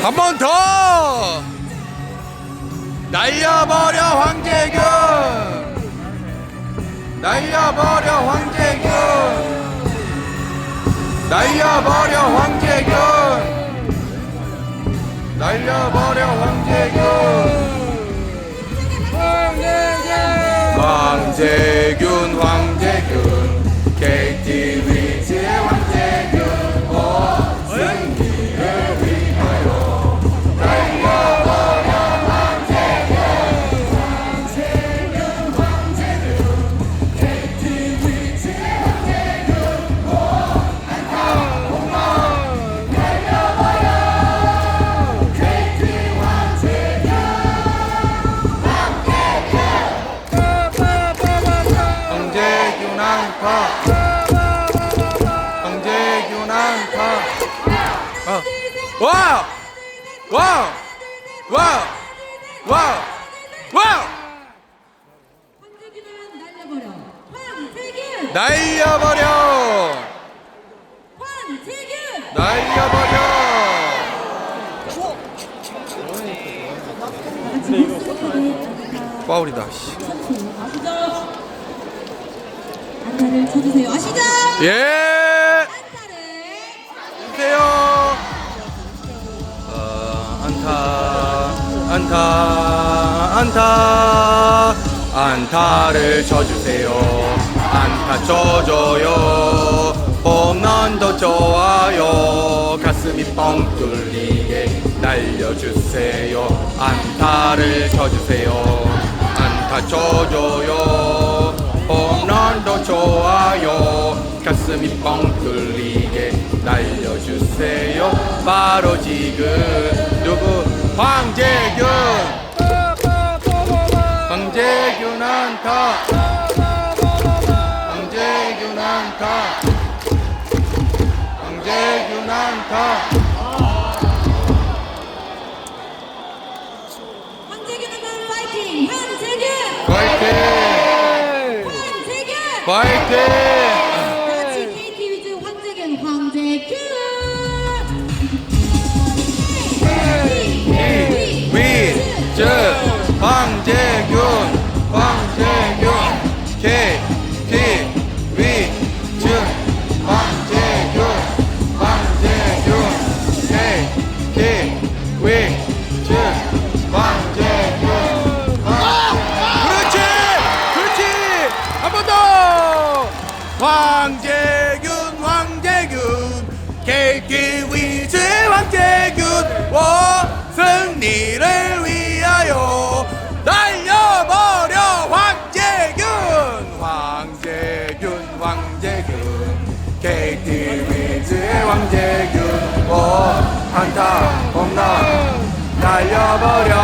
한 번 더! 날려버려 황재균! 날려버려 황재균! 날려버려 황재균! 날려버려 황재균! 황재균 와우. 와우. 와우. 와우. 와우. 황재균은 날려버려. 황재균! 날려버려! 날려버려. 파울이다 씨. 안타를 쳐주세요. 아시죠? 예. 안타를 주세요. 어, 안타 안타 안타. 안타를 쳐주세요. 안타 쳐줘요. 홈런도 좋아요. 가슴이 뻥 뚫리게 날려주세요. 안타를 쳐주세요. 안타 쳐줘요 좋아요. 가슴이 뻥 뚫리게 날려주세요. 바로 지금 누구? 황재균. 황재균 안타 황재균 안타 황재균 안타 같이 KT 위즈 황재균 황재균! 황재균 황재균. KT 위즈 황재균. 워 승리를 위하여 날려버려 황재균. 황재균 황재균. KT 위즈의 황재균. 워 안타 홈런 날려버려